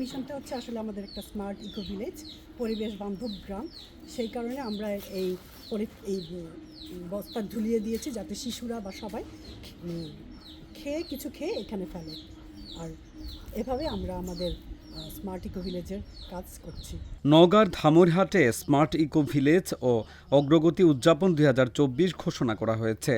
মিশনটা হচ্ছে আসলে আমাদের একটা স্মার্ট ইকো ভিলেজ পরিবেশ বান্ধব গ্রাম। সেই কারণে আমরা এই এই বস্তা ঝুলিয়ে দিয়েছি যাতে শিশুরা বা সবাই খেয়ে কিছু খেয়ে এখানে ফেলে। আর এভাবে আমরা আমাদের স্মার্ট ইকো ভিলেজের কাজ করছি। নওগাঁর ধামইরহাটে স্মার্ট ইকো ভিলেজ ও অগ্রগতি উদযাপন দুই হাজার চব্বিশ ঘোষণা করা হয়েছে।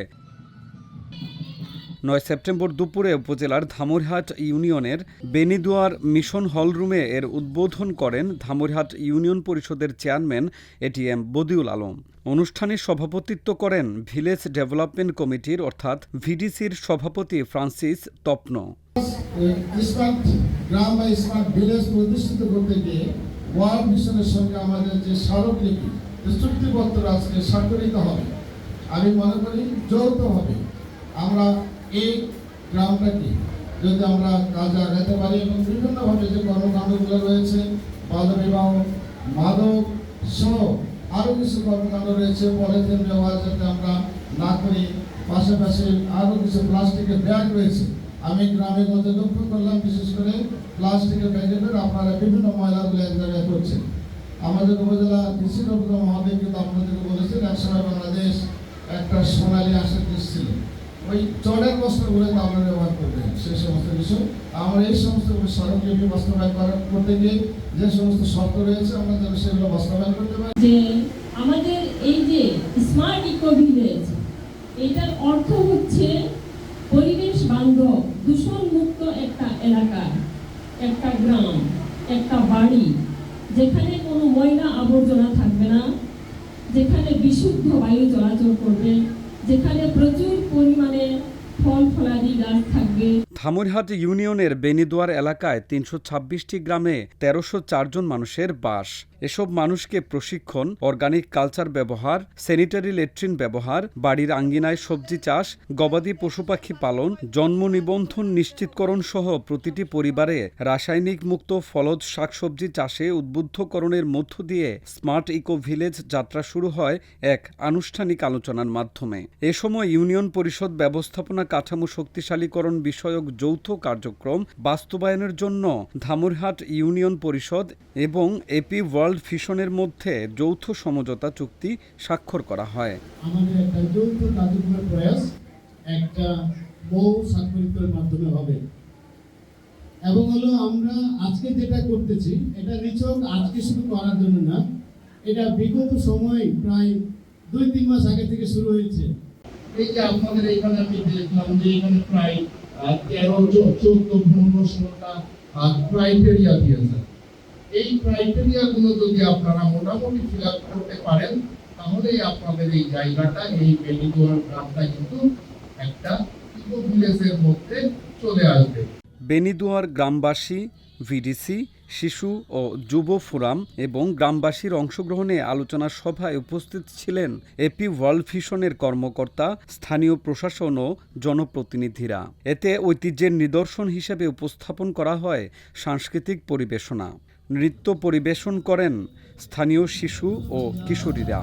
নয় সেপ্টেম্বর দুপুরে উপজেলার ধামইরহাট ইউনিয়নের বেনিদুয়ার মিশন হলরুমে এর উদ্বোধন করেন ধামইরহাট ইউনিয়ন পরিষদের চেয়ারম্যান এটিএম বদিউল আলম। অনুষ্ঠানে সভাপতিত্ব করেন ভিলেজ ডেভেলপমেন্ট কমিটির অর্থাৎ ভিডিসির সভাপতি ফ্রান্সিস তপন। গ্রাম বা স্মার্ট ভিলেজ প্রতিষ্ঠিত করতে গিয়ে ওয়ার্ল্ড মিশনের সঙ্গে আমাদের যে স্মারকলিপি চুক্তিপত্র আজকে স্বাক্ষরিত হবে, আমি মনে করি যৌথভাবে আমরা এই গ্রামটাকে যদি আমরা কাজে আগাতে পারি এবং বিভিন্নভাবে যে কর্মকাণ্ডগুলো রয়েছে বাল্যবিবাহ মাদক সহ আরও কিছু কর্মকাণ্ড রয়েছে, পলিথিন ব্যবহার যাতে আমরা না করি, পাশাপাশি আরও কিছু প্লাস্টিকের ব্যাগ রয়েছে। আমি গ্রামের মধ্যে লক্ষ্য করলাম, বিশেষ করে প্লাস্টিকের প্যাকেটের আপনারা বিভিন্ন ময়লাগুলো এক জায়গায় করছেন। আমাদের উপজেলা কৃষি দপ্তর মহাদেব কিন্তু আপনাদেরকে বলেছেন, একসময় বাংলাদেশ একটা সোনালী আশার দেশ ছিল। ওই চড়ের বস্ত্রগুলো আপনারা ব্যবহার করবেন সেই সমস্ত বিষয় আমরা এই সমস্ত সড়কলিপি বাস্তবায়ন করা করতে গিয়ে যে সমস্ত শর্ত রয়েছে, আমরা যেন সেগুলো বাস্তবায়ন করতে পারি। যে আমাদের এই যে স্মার্ট ইকো ভিলেজ এটার অর্থ হচ্ছে পরিবেশ বান্ধব দূষণ মুক্ত একটা এলাকা, একটা গ্রাম, একটা বাড়ি, যেখানে কোনো ময়লা আবর্জনা থাকবে না, যেখানে বিশুদ্ধ বায়ু চলাচল করবে থাকবে ধামইরহাট ইউনিয়নের বেনিদুয়ার এলাকায় তিনশো ছাব্বিশটি গ্রামে তেরোশো চারজন মানুষের বাস। এসব মানুষকে প্রশিক্ষণ, অর্গানিক কালচার ব্যবহার, স্যানিটারি লেট্রিন ব্যবহার, বাড়ির আঙ্গিনায় সবজি চাষ, গবাদি পশু পাখি পালন, জন্ম নিবন্ধন নিশ্চিতকরণ সহ প্রতিটি পরিবারে রাসায়নিক মুক্ত ফলজ শাকসবজি চাষে উদ্বুদ্ধকরণের মধ্য দিয়ে স্মার্ট ইকো ভিলেজ যাত্রা শুরু হয় এক আনুষ্ঠানিক আলোচনার মাধ্যমে। এ সময় ইউনিয়ন পরিষদ ব্যবস্থাপনা কাঠামো শক্তিশালীকরণ বিষয়ক যৌথ কার্যক্রম বাস্তবায়নের জন্য ধামুরহাট ইউনিয়ন পরিষদ এবং এপি ওয়ার্ল্ড ফিশনের মধ্যে যৌথ সমঝোতা চুক্তি স্বাক্ষর করা হয়। আমাদের একটা যৌথ কার্যক্রমের প্রয়াস একটা বহু স্বাক্ষরিতের মাধ্যমে হবে। এবং হলো আমরা আজকে যেটা করতেছি এটা নিছক আজকে শুধু করার জন্য না এটা বিগত সময় প্রায় দুই তিন মাস আগে থেকে শুরু হয়েছে। এই যে আপনাদের এখানে আমি দেখলাম যে এখানে প্রায় তেরো চোদ্দ ক্রাইটেরিয়া দিয়েছে এই ক্রাইটেরিয়াগুলো যদি আপনারা মোটামুটি ফিল করতে পারেন, তাহলেই আপনাদের এই জায়গাটা, এই বেলিদুয়ার গ্রামটা কিন্তু একটা মধ্যে চলে আসবে। বেনিদুয়ার গ্রামবাসী, ভিডিসি শিশু ও যুব ফোরাম এবং গ্রামবাসীর অংশগ্রহণে আলোচনা সভায় উপস্থিত ছিলেন এপি ওয়ার্ল্ড ভিশনের কর্মকর্তা, স্থানীয় প্রশাসন ও জনপ্রতিনিধিরা। এতে ঐতিহ্যের নিদর্শন হিসেবে উপস্থাপন করা হয় সাংস্কৃতিক পরিবেশনা। নৃত্য পরিবেশন করেন স্থানীয় শিশু ও কিশোরীরা।